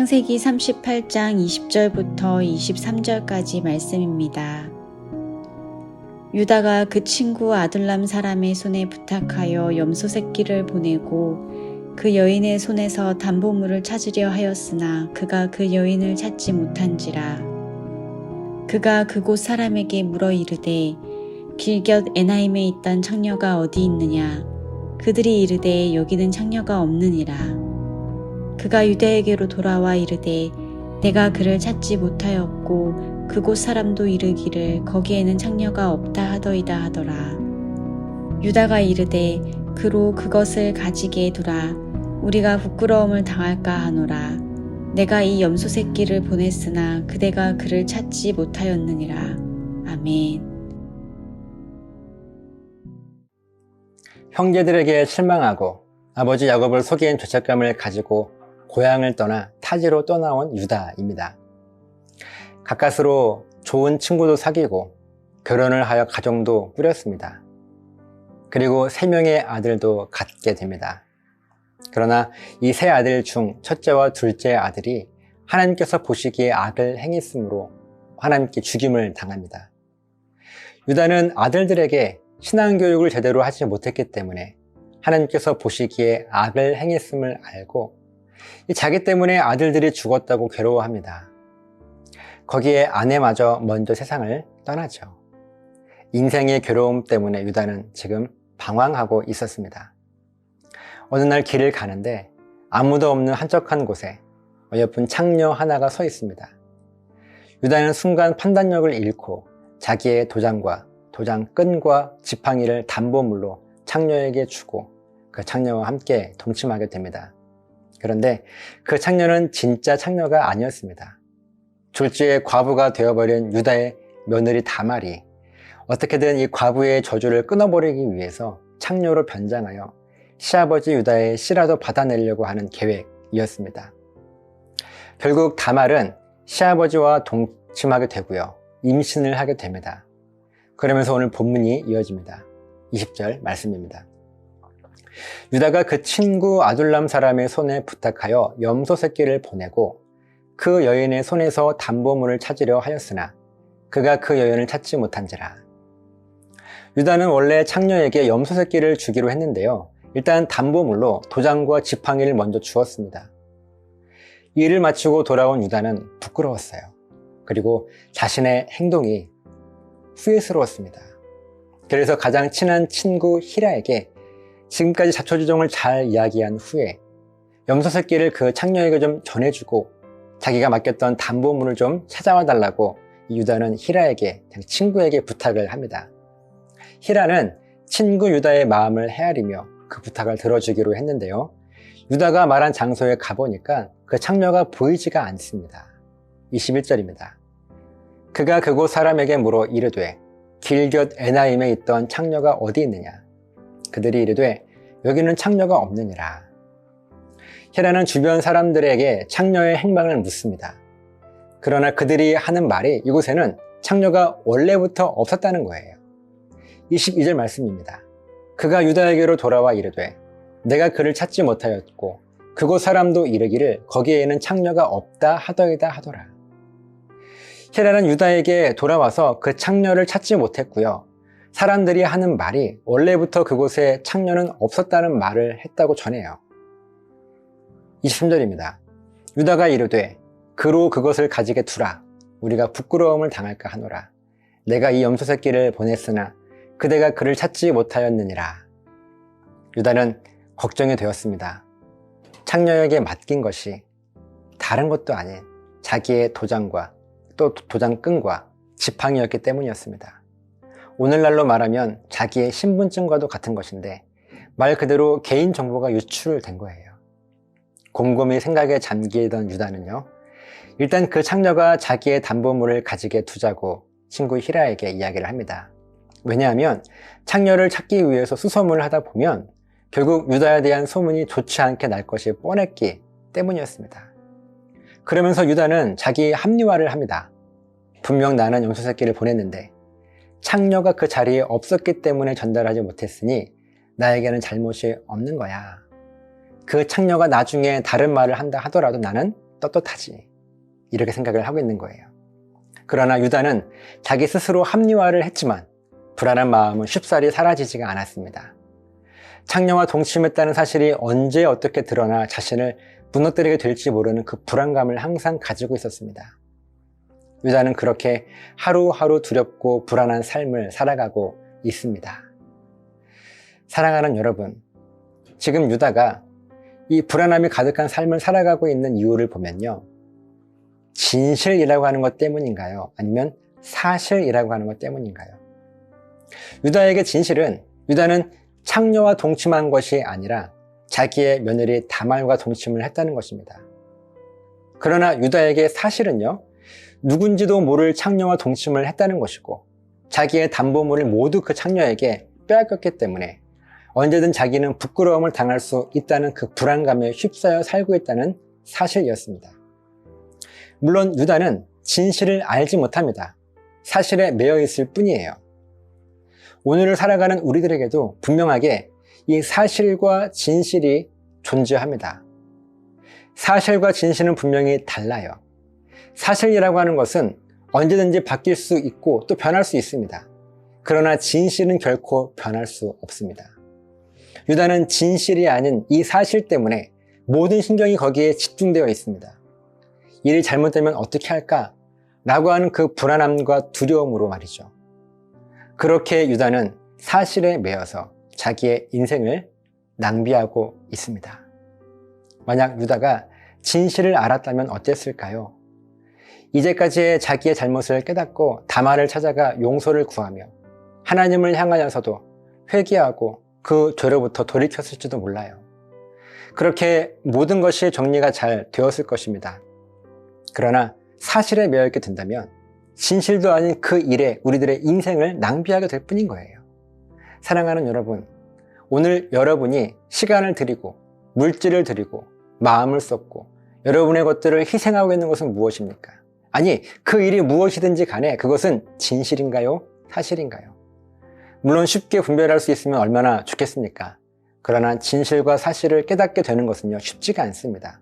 창세기 38장 20절부터 23절까지 말씀입니다. 유다가 그 친구 아둘람 사람의 손에 부탁하여 염소 새끼를 보내고 그 여인의 손에서 담보물을 찾으려 하였으나 그가 그 여인을 찾지 못한지라. 그가 그곳 사람에게 물어 이르되 길곁 에나임에 있던 창녀가 어디 있느냐? 그들이 이르되 여기는 창녀가 없느니라 그가 유대에게로 돌아와 이르되 내가 그를 찾지 못하였고 그곳 사람도 이르기를 거기에는 창녀가 없다 하더이다 하더라. 유다가 이르되 그로 그것을 가지게 두라. 우리가 부끄러움을 당할까 하노라. 내가 이 염소 새끼를 보냈으나 그대가 그를 찾지 못하였느니라. 아멘. 형제들에게 실망하고 아버지 야곱을 속인 죄책감을 가지고 고향을 떠나 타지로 떠나온 유다입니다. 가까스로 좋은 친구도 사귀고 결혼을 하여 가정도 꾸렸습니다. 그리고 세 명의 아들도 갖게 됩니다. 그러나 이 세 아들 중 첫째와 둘째 아들이 하나님께서 보시기에 악을 행했으므로 하나님께 죽임을 당합니다. 유다는 아들들에게 신앙교육을 제대로 하지 못했기 때문에 하나님께서 보시기에 악을 행했음을 알고 자기 때문에 아들들이 죽었다고 괴로워합니다. 거기에 아내마저 먼저 세상을 떠나죠. 인생의 괴로움 때문에 유다는 지금 방황하고 있었습니다. 어느 날 길을 가는데 아무도 없는 한적한 곳에 어여쁜 창녀 하나가 서 있습니다. 유다는 순간 판단력을 잃고 자기의 도장과 도장 끈과 지팡이를 담보물로 창녀에게 주고 그 창녀와 함께 동침하게 됩니다. 그런데 그 창녀는 진짜 창녀가 아니었습니다. 졸지에 과부가 되어버린 유다의 며느리 다말이 어떻게든 이 과부의 저주를 끊어버리기 위해서 창녀로 변장하여 시아버지 유다의 씨라도 받아내려고 하는 계획이었습니다. 결국 다말은 시아버지와 동침하게 되고요. 임신을 하게 됩니다. 그러면서 오늘 본문이 이어집니다. 20절 말씀입니다. 유다가 그 친구 아둘람 사람의 손에 부탁하여 염소 새끼를 보내고 그 여인의 손에서 담보물을 찾으려 하였으나 그가 그 여인을 찾지 못한지라. 유다는 원래 창녀에게 염소 새끼를 주기로 했는데요. 일단 담보물로 도장과 지팡이를 먼저 주었습니다. 일을 마치고 돌아온 유다는 부끄러웠어요. 그리고 자신의 행동이 후회스러웠습니다. 그래서 가장 친한 친구 히라에게 지금까지 자초지종을 잘 이야기한 후에 염소 새끼를 그 창녀에게 좀 전해주고 자기가 맡겼던 담보물을 좀 찾아와 달라고 유다는 히라에게 친구에게 부탁을 합니다. 히라는 친구 유다의 마음을 헤아리며 그 부탁을 들어주기로 했는데요. 유다가 말한 장소에 가보니까 그 창녀가 보이지가 않습니다. 21절입니다. 그가 그곳 사람에게 물어 이르되 길곁 에나임에 있던 창녀가 어디 있느냐? 그들이 이르되 여기는 창녀가 없느니라. 헤라는 주변 사람들에게 창녀의 행방을 묻습니다. 그러나 그들이 하는 말이 이곳에는 창녀가 원래부터 없었다는 거예요. 22절 말씀입니다. 그가 유다에게로 돌아와 이르되 내가 그를 찾지 못하였고 그곳 사람도 이르기를 거기에는 창녀가 없다 하더이다 하더라. 헤라는 유다에게 돌아와서 그 창녀를 찾지 못했고요. 사람들이 하는 말이 원래부터 그곳에 창녀는 없었다는 말을 했다고 전해요. 23절입니다. 유다가 이르되 그로 그것을 가지게 두라. 우리가 부끄러움을 당할까 하노라. 내가 이 염소 새끼를 보냈으나 그대가 그를 찾지 못하였느니라. 유다는 걱정이 되었습니다. 창녀에게 맡긴 것이 다른 것도 아닌 자기의 도장과 또 도장끈과 지팡이였기 때문이었습니다. 오늘날로 말하면 자기의 신분증과도 같은 것인데 말 그대로 개인정보가 유출된 거예요. 곰곰이 생각에 잠기던 유다는요. 일단 그 창녀가 자기의 담보물을 가지게 두자고 친구 히라에게 이야기를 합니다. 왜냐하면 창녀를 찾기 위해서 수소문을 하다 보면 결국 유다에 대한 소문이 좋지 않게 날 것이 뻔했기 때문이었습니다. 그러면서 유다는 자기 합리화를 합니다. 분명 나는 염소 새끼를 보냈는데 창녀가 그 자리에 없었기 때문에 전달하지 못했으니 나에게는 잘못이 없는 거야. 그 창녀가 나중에 다른 말을 한다 하더라도 나는 떳떳하지. 이렇게 생각을 하고 있는 거예요. 그러나 유다는 자기 스스로 합리화를 했지만 불안한 마음은 쉽사리 사라지지가 않았습니다. 창녀와 동침했다는 사실이 언제 어떻게 드러나 자신을 무너뜨리게 될지 모르는 그 불안감을 항상 가지고 있었습니다. 유다는 그렇게 하루하루 두렵고 불안한 삶을 살아가고 있습니다. 사랑하는 여러분, 지금 유다가 이 불안함이 가득한 삶을 살아가고 있는 이유를 보면요. 진실이라고 하는 것 때문인가요? 아니면 사실이라고 하는 것 때문인가요? 유다에게 진실은 유다는 창녀와 동침한 것이 아니라 자기의 며느리 다말과 동침을 했다는 것입니다. 그러나 유다에게 사실은요, 누군지도 모를 창녀와 동침을 했다는 것이고, 자기의 담보물을 모두 그 창녀에게 빼앗겼기 때문에 언제든 자기는 부끄러움을 당할 수 있다는 그 불안감에 휩싸여 살고 있다는 사실이었습니다. 물론 유다는 진실을 알지 못합니다. 사실에 매여 있을 뿐이에요. 오늘을 살아가는 우리들에게도 분명하게 이 사실과 진실이 존재합니다. 사실과 진실은 분명히 달라요. 사실이라고 하는 것은 언제든지 바뀔 수 있고 또 변할 수 있습니다. 그러나 진실은 결코 변할 수 없습니다. 유다는 진실이 아닌 이 사실 때문에 모든 신경이 거기에 집중되어 있습니다. 일이 잘못되면 어떻게 할까? 라고 하는 그 불안함과 두려움으로 말이죠. 그렇게 유다는 사실에 매여서 자기의 인생을 낭비하고 있습니다. 만약 유다가 진실을 알았다면 어땠을까요? 이제까지의 자기의 잘못을 깨닫고 다말을 찾아가 용서를 구하며 하나님을 향하여서도 회개하고 그 죄로부터 돌이켰을지도 몰라요. 그렇게 모든 것이 정리가 잘 되었을 것입니다. 그러나 사실에 매여있게 된다면 진실도 아닌 그 일에 우리들의 인생을 낭비하게 될 뿐인 거예요. 사랑하는 여러분, 오늘 여러분이 시간을 드리고 물질을 드리고 마음을 쏟고 여러분의 것들을 희생하고 있는 것은 무엇입니까? 아니, 그 일이 무엇이든지 간에 그것은 진실인가요? 사실인가요? 물론 쉽게 분별할 수 있으면 얼마나 좋겠습니까? 그러나 진실과 사실을 깨닫게 되는 것은요, 쉽지가 않습니다.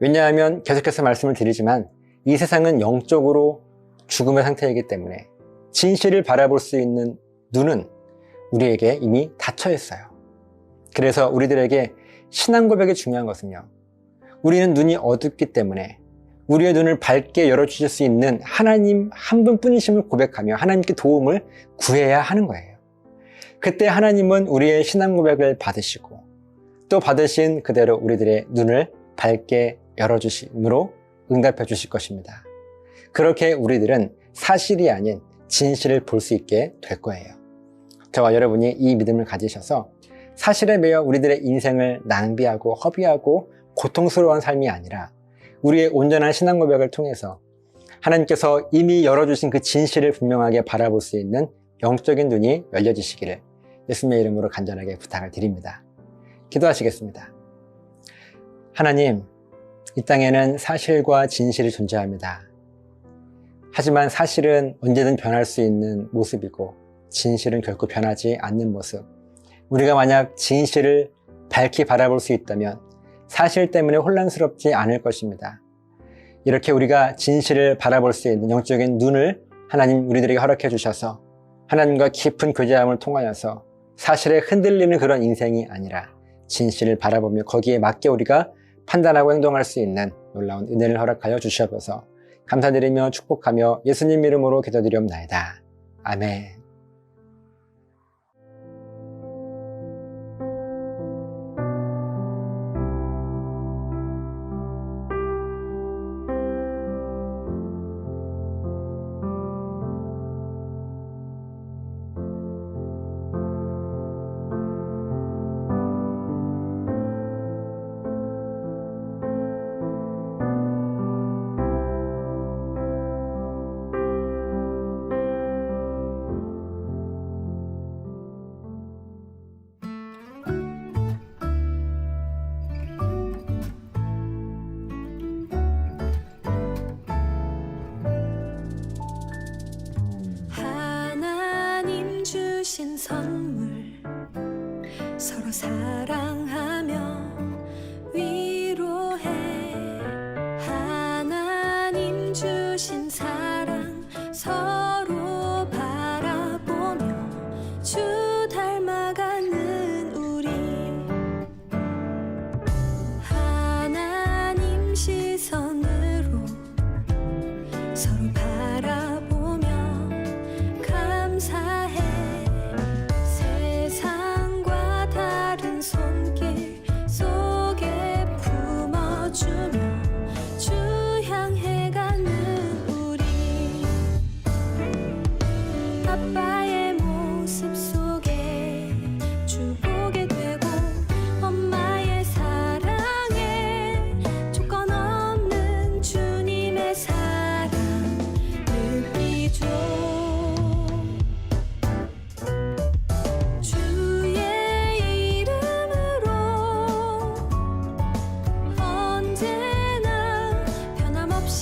왜냐하면 계속해서 말씀을 드리지만 이 세상은 영적으로 죽음의 상태이기 때문에 진실을 바라볼 수 있는 눈은 우리에게 이미 닫혀 있어요. 그래서 우리들에게 신앙 고백이 중요한 것은요. 우리는 눈이 어둡기 때문에 우리의 눈을 밝게 열어주실 수 있는 하나님 한 분뿐이심을 고백하며 하나님께 도움을 구해야 하는 거예요. 그때 하나님은 우리의 신앙 고백을 받으시고 또 받으신 그대로 우리들의 눈을 밝게 열어주심으로 응답해 주실 것입니다. 그렇게 우리들은 사실이 아닌 진실을 볼 수 있게 될 거예요. 저와 여러분이 이 믿음을 가지셔서 사실에 매여 우리들의 인생을 낭비하고 허비하고 고통스러운 삶이 아니라 우리의 온전한 신앙 고백을 통해서 하나님께서 이미 열어주신 그 진실을 분명하게 바라볼 수 있는 영적인 눈이 열려지시기를 예수님의 이름으로 간절하게 부탁을 드립니다. 기도하시겠습니다. 하나님, 이 땅에는 사실과 진실이 존재합니다. 하지만 사실은 언제든 변할 수 있는 모습이고 진실은 결코 변하지 않는 모습. 우리가 만약 진실을 밝히 바라볼 수 있다면 사실 때문에 혼란스럽지 않을 것입니다. 이렇게 우리가 진실을 바라볼 수 있는 영적인 눈을 하나님 우리들에게 허락해 주셔서 하나님과 깊은 교제함을 통하여서 사실에 흔들리는 그런 인생이 아니라 진실을 바라보며 거기에 맞게 우리가 판단하고 행동할 수 있는 놀라운 은혜를 허락하여 주시옵소서 감사드리며 축복하며 예수님 이름으로 기도드리옵나이다. 아멘. 주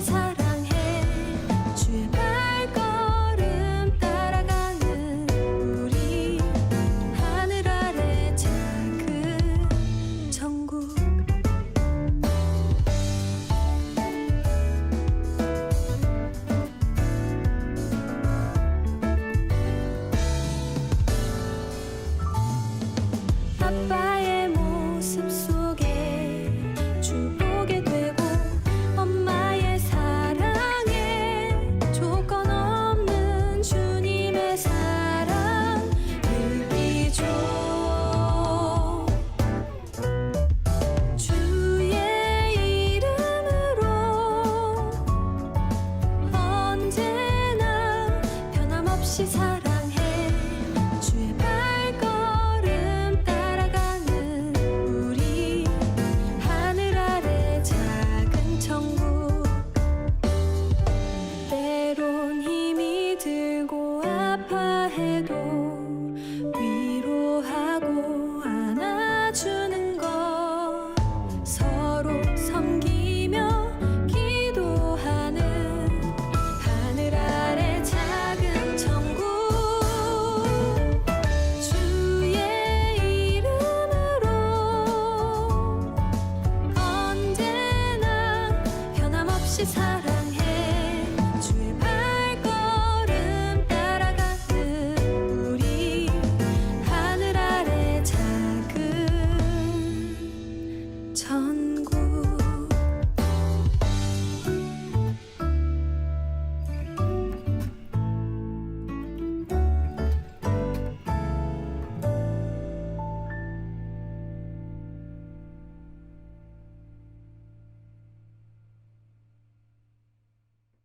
변함없이 변함없이 사